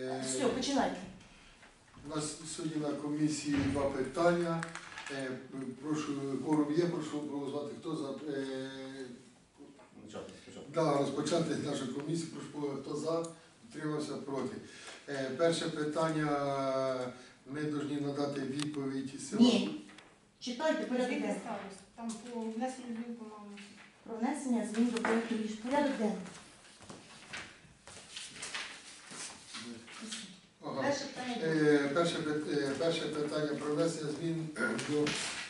Е, Все, починайте. У нас сьогодні на комісії два питання. Е, Прошу, кором є, прошу проголосувати. Хто за е, Почати да, розпочати нашу комісію, прошу хто за, утримався проти. Перше питання ми повинні надати відповідь села. Ні. Читайте Звідти Там по внесенню змін, по-моєму. Про внесення змін до проекту рішення. Порядок денний. Ага. Перше питання. Е, Перше, е, перше питання про внесення змін до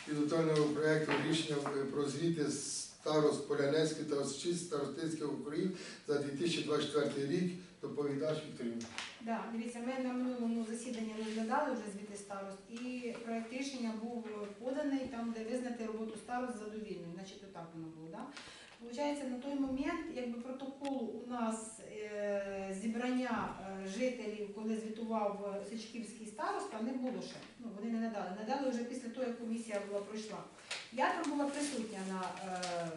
підготовленого проєкту рішення про звіти старост Полянецької та Осичі старостинських округів за 2024 рік. Доповідач Вікторівна. Да, дивіться, ми на минулому засіданні розглядали вже звіти старост, і проект рішення був поданий там, де визнати роботу старост задовільною, значить отак воно було. Да? Получається, на той момент, якби протоколу у нас е, зібрання е, жителів, коли звітував е, Сичківський староста, не було ще. Ну, вони не надали. Надали вже після того, як комісія була пройшла. Я там була присутня на е, е,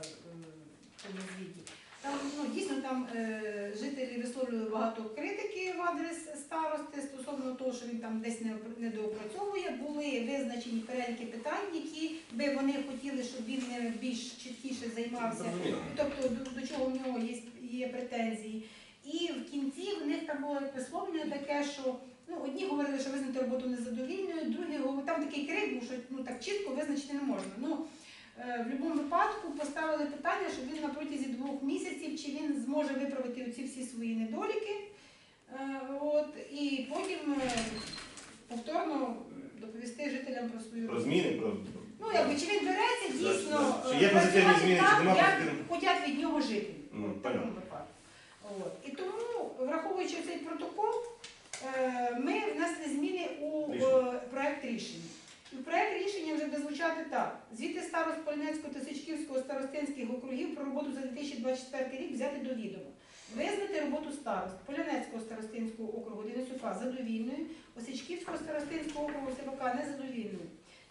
тому звіті. Там ну, дійсно там е, жителі висловлювали багато критики в адрес старости стосовно того, що він там десь не, доопрацьовує. Були визначені переліки питань, які би вони хотіли, щоб він більш чіткіше займався. Тобто до, до чого в нього є, є претензії. І в кінці в них там було висловлення таке, що ну, одні говорили, що визнати роботу незадовільною, другі говорили, там такий крик був, що ну, так чітко визначити не можна. Ну, е, в будь-якому випадку поставили питання, що він на протязі двох місяців, чи він зможе виправити оці всі свої недоліки. Е, От, і потім е, повторно доповісти жителям про свою Про зміни, про Ну, якби чи він береться дійсно Працювати зміни, чи нема як хотять від нього жителі. Ну, в такому понятно. випадку. От. І тому, враховуючи цей протокол, е, ми внесли зміни у е, Рішення. проект рішення. І в проект рішення вже буде звучати так: звіти старост Полінецького та Сичківського старостинських округів про роботу за 2024 рік взяти до відома. Визнати роботу старост Полянецького старостинського округу Денисюка задовільною, Осичківського старостинського округу Сивака незадовільною.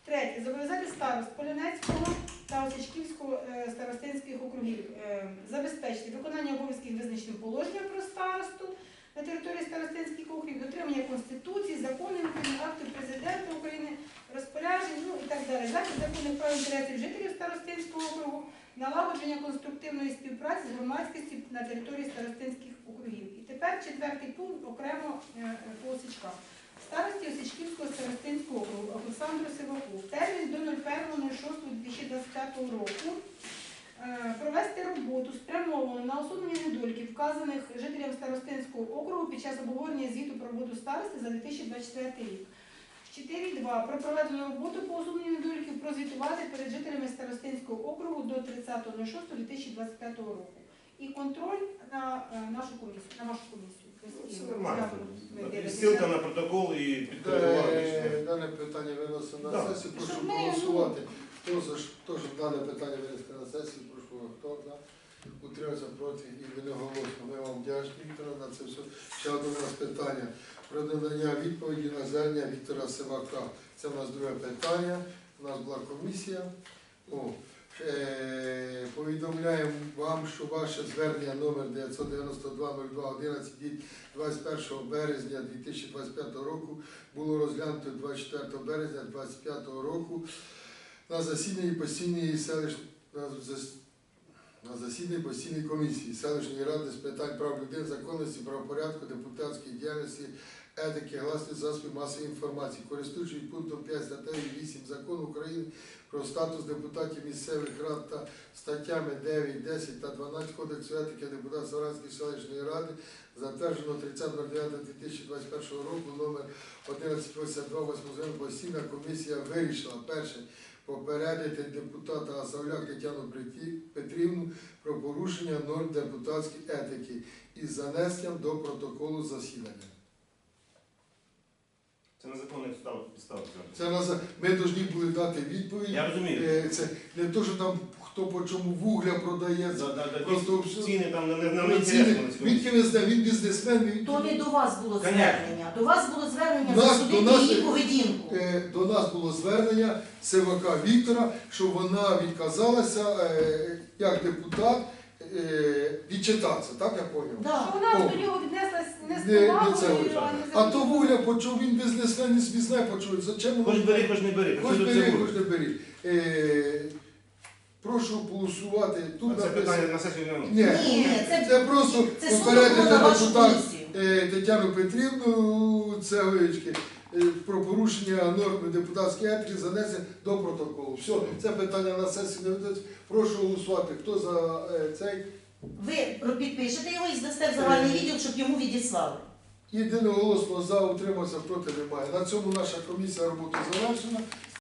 Третє. Зобов'язати старост Полянецького та Осичківського е, старостинських округів е, забезпечити виконання обов'язків визначеним положенням про старосту на території старостинських округів, дотримання Конституції, законів актів Президента України, розпоряджень, ну і так далі. Захист законних прав інтересів жителів старостинського округу, налагодження конструктивної співпраці з громадськістю на території старостинських округів. І тепер четвертий пункт окремо е, по осичках. Старості округу Олександру Сиваку термін до 01.06.2025 року е, провести роботу спрямовану на усунення недоліків, вказаних жителям старостинського округу під час обговорення звіту про роботу старости за 2024 рік. 4.2. Про проведену роботу по усуненню недоліків прозвітувати перед жителями старостинського округу до 30.06.2025 року. І контроль на е, нашу комісію, на вашу комісію. Все нормально. Ви. Ссылка на протокол і Е, рішення. Дане питання виносимо на сесію. Прошу Щоб ми. Хто за ж- хто щоб дане питання винести на сесію, прошу хто за. Утримався проти і виноголосно. Ми вам вдячні, Віктора, на це все. Ще одне у нас питання про надання відповіді на звернення Віктора Сивака. Це в нас друге питання. У нас була комісія. О, повідомляємо вам, що ваше звернення номер 992-02-11 від 21 березня 2025 року було розглянуто 24 березня 2025 року на засіданні постійної селищної на засіданні постійної комісії селищної ради з питань прав людини, законності, правопорядку, депутатської діяльності, етики, гласних засобів масової інформації, користуючись пунктом 5 статтею 8 закону України про статус депутатів місцевих рад та статтями 9, 10 та 12 Кодексу етики депутатів Саранської селищної ради, затверджено 30.09.2021 року номер 1182 комісія вирішила перше попередити депутата Асавляк Тетяну Петрівну про порушення норм депутатської етики із занесенням до протоколу засідання. Це незаконна підстава. підстава. Це нас ми повинні були дати відповідь. Я розумію. Е, Це не то, що там хто по чому вугля продає. За- да- да, Просто ці Ціни там не, не, не Ціни, інтересно. Він знає, він бізнесмен. Він, То не до вас було Конечно. звернення. До вас було звернення Нас- засудити до нас- її поведінку. Е, До нас було звернення Сивака Віктора, що вона відказалася е, як депутат відчитатися, так я поняв? Да. Що вона до нього віднеслась не з Не- не повагою, а не А то Вуля почув, він бізнесмен, не бізнес почув. Зачем Хоч бери, хоч не бери. Хоч бери, хоч не бери. Е, прошу голосувати. Тут Це питання на сесію не Ні. Ні, це- це просто Це суд попередити на вашу депутат комісію. е, Тетяну Петрівну Цеговички е, про порушення норми депутатської етики занесе до протоколу. Все, це питання на сесії не ведеться. Прошу голосувати. Хто за е, цей? Ви підпишете його і здасте в загальний відділ, щоб йому відіслали. Єдиноголосно за утримався проти немає. На цьому наша комісія роботи завершена.